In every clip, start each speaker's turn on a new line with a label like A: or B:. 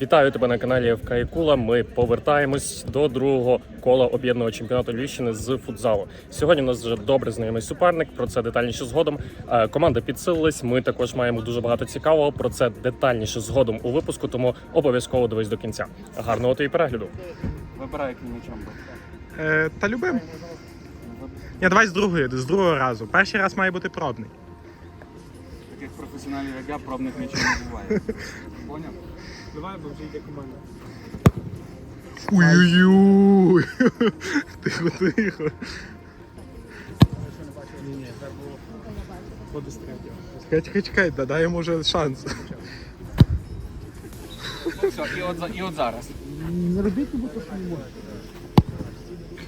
A: Вітаю тебе на каналі ФК Кула. Ми повертаємось до другого кола об'єднаного чемпіонату Львівщини з футзалу. Сьогодні у нас вже добре знайомий суперник. Про це детальніше згодом. Е, Команда підсилилась. Ми також маємо дуже багато цікавого. Про це детальніше згодом у випуску. Тому обов'язково дивись до кінця. Гарного тобі перегляду.
B: Вибирай, яким м'ячом.
C: Е, та любим. Ні, давай з другої, з другого разу. Перший раз має бути пробний.
B: Таких професіоналів, як я, пробних м'ячів не буває. Поняв?
D: Давай, бо вже йде команда.
C: Ой-ой-ой. Тихо, тихо.
D: Ні, ні, це було ходу з третього.
C: Чекай, чекай, чекай, да, дай йому вже шанс.
B: Ну все, і от, за- і от зараз.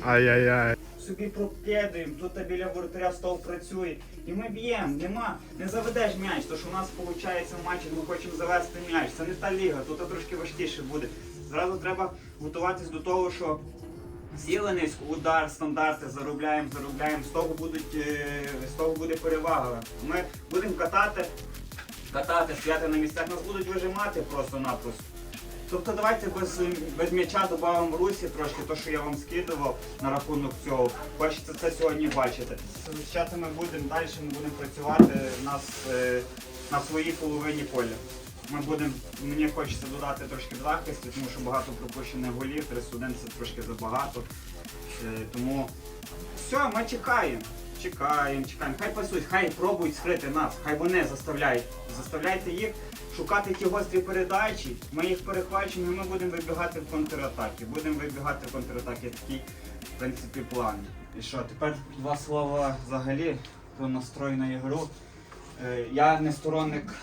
C: Ай-яй-яй.
E: Собі прокидаємо, тут біля воротаря стол працює. І ми б'ємо, нема, не заведеш м'яч, то що у нас виходить в матчі, ми хочемо завести м'яч. Це не та ліга, тут трошки важкіше буде. Зразу треба готуватись до того, що сіли низько, удар, стандарти, заробляємо, заробляємо, з того будуть, е, з того буде перевага. Ми будемо катати, катати, стояти на місцях, нас будуть вижимати просто-напросто. Тобто давайте без, без м'яча додамо русі трошки, то, що я вам скидував на рахунок цього. Хочеться це сьогодні бачити. Захищати ми будемо далі, ми будемо працювати нас, е, на своїй половині поля. Ми будемо, мені хочеться додати трошки в захисті, тому що багато пропущених голів, 3-1 це трошки забагато. Е, тому все, ми чекаємо. Чекаємо, чекаємо. Хай пасують, хай пробують скрити нас, хай вони заставляють. Заставляйте їх шукати ті гострі передачі, ми їх перехвачимо і ми будемо вибігати в контратаки. Будемо вибігати в контратаки, такий, в принципі, план. І що, тепер два слова взагалі про настрой на ігру. Е, я не сторонник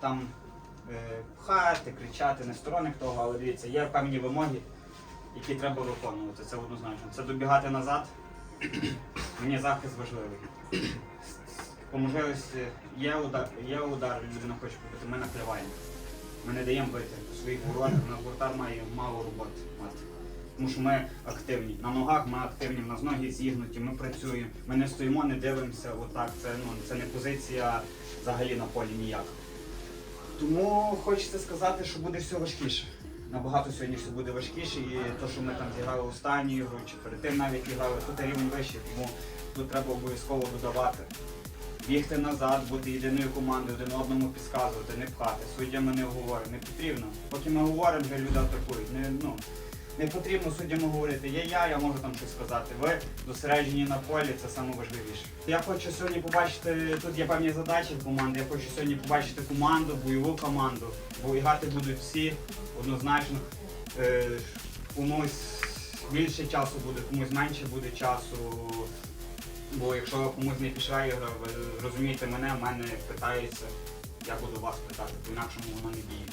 E: там е, пхати, кричати, не сторонник того, але дивіться, є певні вимоги, які треба виконувати. Це однозначно. Це добігати назад. Мені захист важливий. По можливості є удар, є удар, людина хоче побити, ми накриваємо. Ми не даємо бити своїх воротах, на воротар має мало роботи мати. Тому що ми активні. На ногах ми активні, в нас ноги зігнуті, ми працюємо, ми не стоїмо, не дивимося отак. Це, ну, це не позиція взагалі на полі ніяка. Тому хочеться сказати, що буде все важкіше. Набагато сьогодні все буде важкіше, і те, що ми там зіграли останню ігру, чи перед тим навіть іграли, тут рівень вищий, тому тут треба обов'язково додавати. Бігти назад, бути єдиною командою, один одному підказувати, не пхати. Суддями не говоримо, не потрібно. Поки ми говоримо, вже люди атакують. Не, ну, не потрібно суддям говорити, є я, можу там щось сказати. Ви зосереджені на полі, це найважливіше. Я хочу сьогодні побачити, тут є певні задачі в команди, я хочу сьогодні побачити команду, бойову команду, бо грати будуть всі однозначно. Е, комусь більше часу буде, комусь менше буде часу. Бо якщо комусь не пішла ігра, ви розумієте мене, мене питаються, я буду вас питати, по інакшому воно не діє.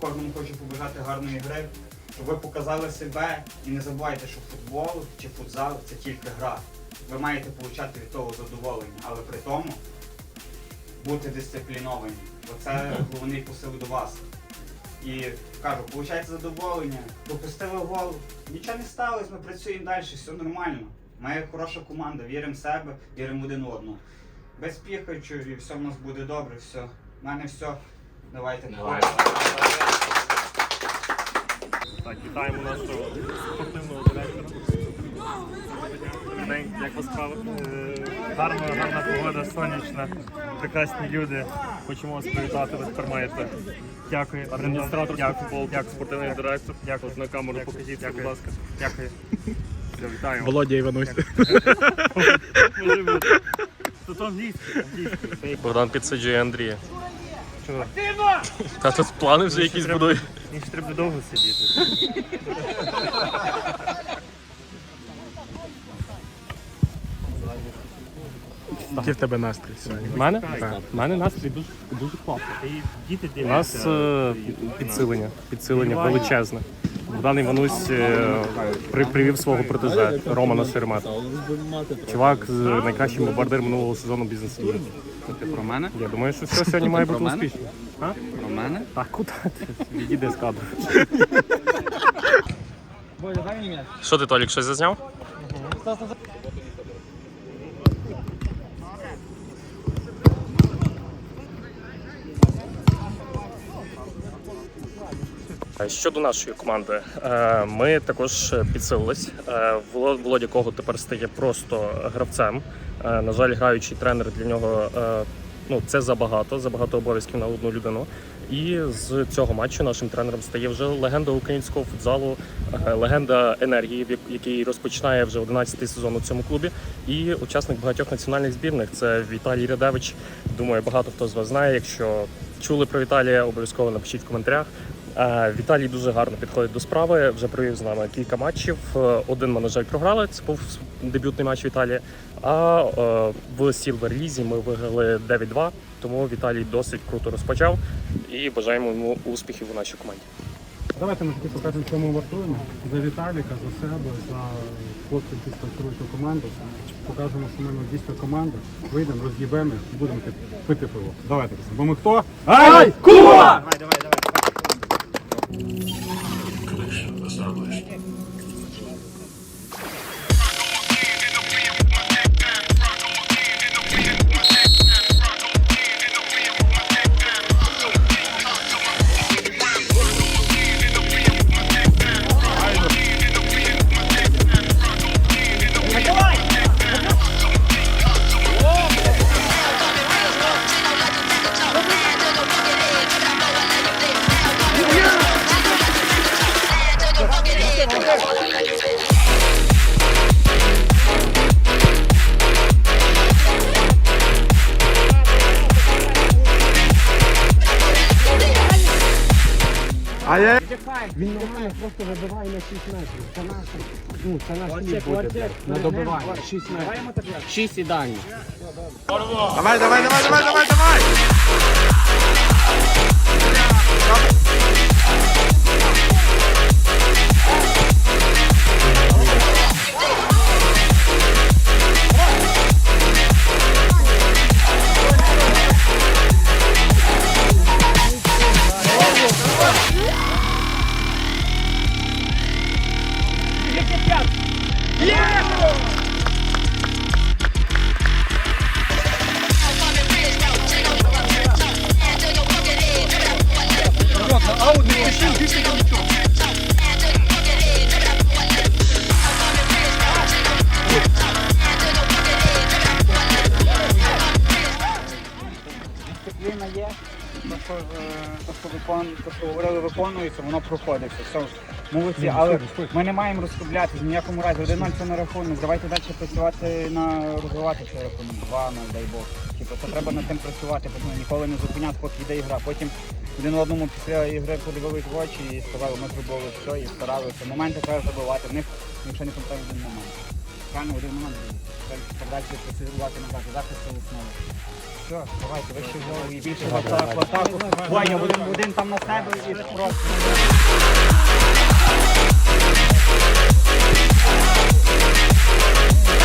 E: Кожному хочу побажати гарної гри, щоб ви показали себе і не забувайте, що футбол чи футзал це тільки гра. Ви маєте отримати від того задоволення, але при тому бути дисципліновані. Бо це головний посил до вас. І кажу, получаєте задоволення, допустили гол, нічого не сталося, ми працюємо далі, все нормально. Ми хороша команда, віримо в себе, віримо один одного. Без піхачів і все в нас буде добре, все. У мене все. Давайте.
A: Так, вітаємо нашого спортивного директора.
F: День, як вас справи? Е, Гарна, гарна погода, сонячна, прекрасні люди.
A: Хочемо вас привітати. Ви тепер маєте
F: Дякую.
A: адміністратор
F: Дякую. Дякую.
A: спортивний директор.
F: Дякую.
A: От на камеру
F: Дякую.
A: покажіть,
F: Дякую.
A: будь ласка.
F: Дякую.
A: Все, вітаємо.
C: Володя Іванусь.
A: Богдан підсаджує Андрія.
F: Чого?
A: Та тут плани вже якісь
F: треба-
A: будує.
F: Мені ще треба довго сидіти.
C: Який в тебе настрій сьогодні?
A: У мене?
C: Так.
A: У мене настрій дуже, дуже класний.
F: Та і діти
A: У нас е, підсилення, підсилення величезне. Богдан Іванусь е, при, привів свого протеже Романа Шеремета. Чувак з найкращим бомбардир минулого сезону бізнес ліги.
B: Ти про мене?
A: Я думаю, що все сьогодні має бути успішно. А?
B: Про мене?
A: Так, куди ти? Відійди з кадру. Що ти, Толік, щось зазняв? Щодо нашої команди, е, ми також підсилились. Е, Володя Кого тепер стає просто гравцем. Е, На жаль, граючий тренер для нього ну це забагато, забагато обов'язків на одну людину. І з цього матчу нашим тренером стає вже легенда українського футзалу, легенда енергії, який розпочинає вже 11-й сезон у цьому клубі. І учасник багатьох національних збірних це Віталій Рядевич. Думаю, багато хто з вас знає. Якщо чули про Віталія, обов'язково напишіть в коментарях. Е, Віталій дуже гарно підходить до справи. Вже провів з нами кілька матчів. Е, Один ми, на жаль, програли. Це був дебютний матч Віталія. А е, в Сілвер Лізі ми виграли 9-2. Тому Віталій досить круто розпочав і бажаємо йому успіхів у нашій команді.
G: Давайте ми таки покажемо, що ми вартуємо. За Віталіка, за себе, за хлопців, які спонсорують команду. Покажемо, що ми ну, дійсно команда. Вийдемо, роз'їбемо будемо пити, пити пиво. Давайте. Бо ми хто? Ай! Куба!
E: Давай, давай, давай.
C: А я
G: Він нормально просто вибиває на 6 метрів. Це наш, ну, це наш хліб буде. блядь. На добиває. 6 метрів. 6 ідеально.
C: давай, давай, давай, давай, давай, давай!
E: То, що говорили, виконується, воно проходиться. Все ж молодці, але ми не маємо розслаблятися в ніякому разі. Один 0 це не рахунок. Давайте далі працювати на розвивати цей рахунок. Два на дай Бог. Типу, це треба над тим працювати, бо ніколи не зупиняти, поки йде ігра. Потім один одному після ігри подивились в очі і сказали, ми зробили все і старалися. Моменти треба забивати. В них, якщо не пам'ятаю, один момент. Правильно, один момент. Далі- працювати назад. Захист це основа. Все, давайте, вище знову і більше в атаку, в атаку. Ваня, один, один там на себе і просто.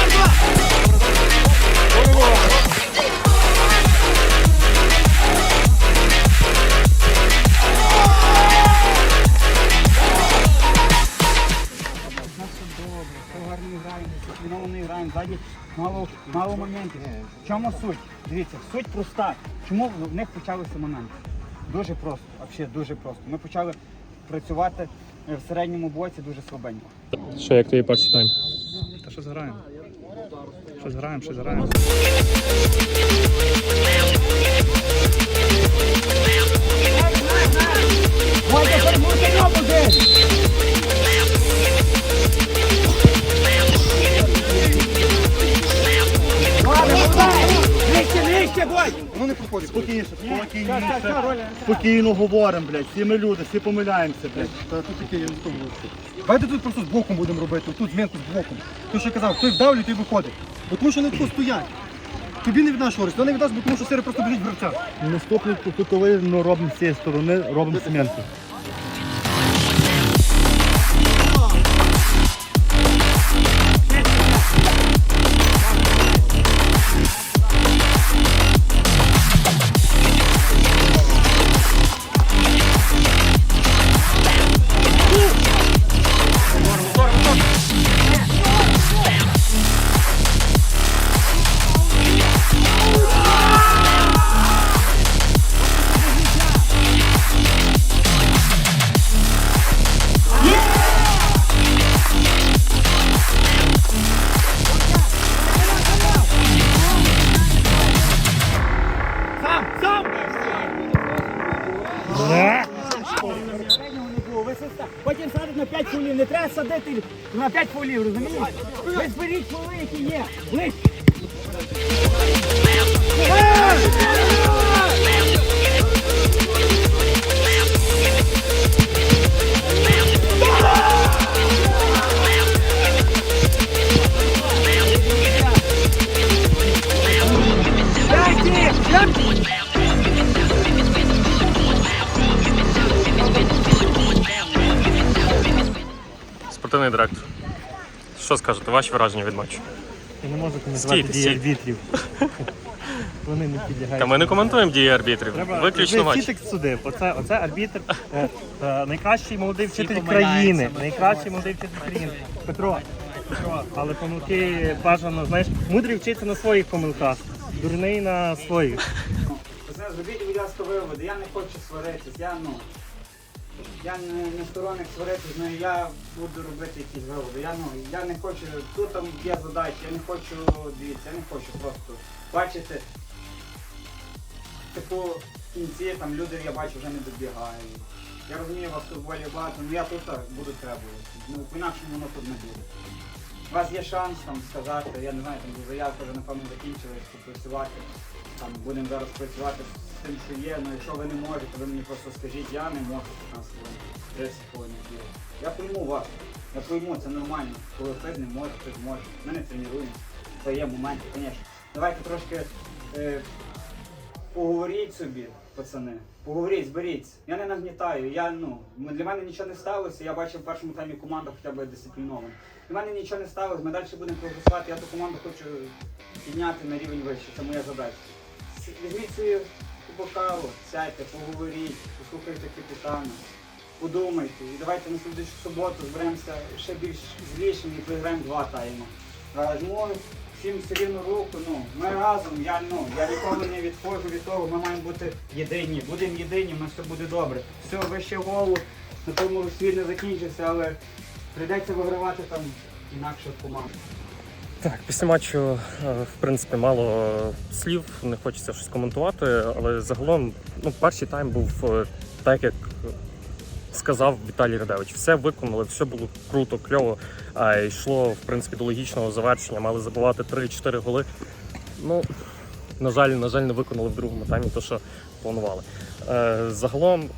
E: Все мало, мало моментів. В чому суть? Дивіться, суть проста. Чому в них почалися моменти? Дуже просто, взагалі дуже просто. Ми почали працювати е, в середньому боці дуже слабенько.
A: Що як тобі перший тайм?
F: Та що зграємо? Що зграємо, що зграємо.
H: Спокійніше, спокійніше. Спокійно говоримо, блядь. Всі ми люди, всі помиляємося, блядь.
G: Та тут таке, я не Давайте тут просто з боком будемо робити, тут змінку з боком. Той, що казав, той вдавлює, той виходить. Бо тому що вони тут стоять. Тобі не віддаш користь, то не віддасть, бо тому що сири просто біжить гравця.
H: Наступний кутовий ну, робимо з цієї сторони, робимо цементу.
E: 5 розумієш? Ви зберіть фули, які є. Ближче.
A: Що скажете? Ваші враження від матчу?
F: Я не можу коментувати
A: Стійте,
F: дії
A: стійте.
F: арбітрів. Вони не підлягають.
A: Та ми не коментуємо дії арбітрів.
F: Треба
A: Виключно матч.
F: вчити сюди. Оце, оце арбітр, е, е, найкращий молодий вчитель країни. Найкращий молодий вчитель країни. Петро, Петро, але помилки бажано, знаєш, мудрий вчиться на своїх помилках, дурний на своїх.
E: Зробіть, будь ласка, виводи. Я не хочу сваритись. Я ну. Я не, не сторонник творити, але я буду робити якісь виводи. Я ну я не хочу. Тут там є задачі, я не хочу дивіться, я не хочу просто бачити. Типу, в кінці там люди, я бачу, вже не добігають. Я розумію, вас тут волі багато, але я тут буду требувати. Ну, по-інакшому воно тут не буде. У вас є шанс там сказати, я не знаю, там заявка вже напевно закінчилась, попрацювати. Там будемо зараз працювати з тим, що є, ну якщо ви не можете, ви мені просто скажіть, я не можу 15 хвилин, 30 хвилин. ділити. Я пойму вас, я пойму, це нормально. Коли хтось не може, хтось може. Ми не тренуємося. Це є моменти, звісно. Давайте трошки е, поговоріть собі, пацани. Поговоріть, зберіться. Я не нагнітаю. Я, ну, для мене нічого не сталося. Я бачив в першому таймі команда хоча б дисциплінована. Для мене нічого не сталося. Ми далі будемо прогресувати. Я ту команду хочу підняти на рівень вище. Це моя задача. Візьміть свою бокалу, сядьте, поговоріть, послухайте капітана, подумайте. І давайте на слідчу суботу зберемося ще більш злішим і програємо два тайми. Е, Жму всім все рівну руку. Ну, ми разом, я, ну, я ніколи не відходжу від того, ми маємо бути єдині. Будемо єдині, у нас все буде добре. Все, вище голову, на тому світ не закінчився, але прийдеться вигравати там інакше в команду.
A: Так, після матчу, е, в принципі, мало е, слів, не хочеться щось коментувати, але загалом ну, перший тайм був е, так, як сказав Віталій Радевич. Все виконали, все було круто, кльово. А йшло, в принципі, до логічного завершення, мали забивати 3-4 голи. Ну, на жаль, на жаль, не виконали в другому таймі те, що планували. Е, загалом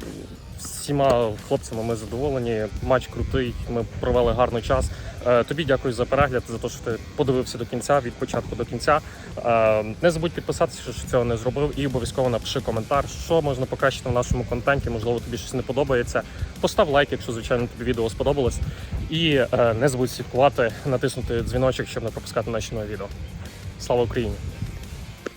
A: всіма хлопцями ми задоволені. Матч крутий. Ми провели гарний час. Е, тобі дякую за перегляд, за те, що ти подивився до кінця, від початку до кінця. Е, не забудь підписатися, що цього не зробив, і обов'язково напиши коментар, що можна покращити в нашому контенті. Можливо, тобі щось не подобається. Постав лайк, якщо звичайно тобі відео сподобалось. І не забудь слідкувати, натиснути дзвіночок, щоб не пропускати наші нові відео. Слава Україні!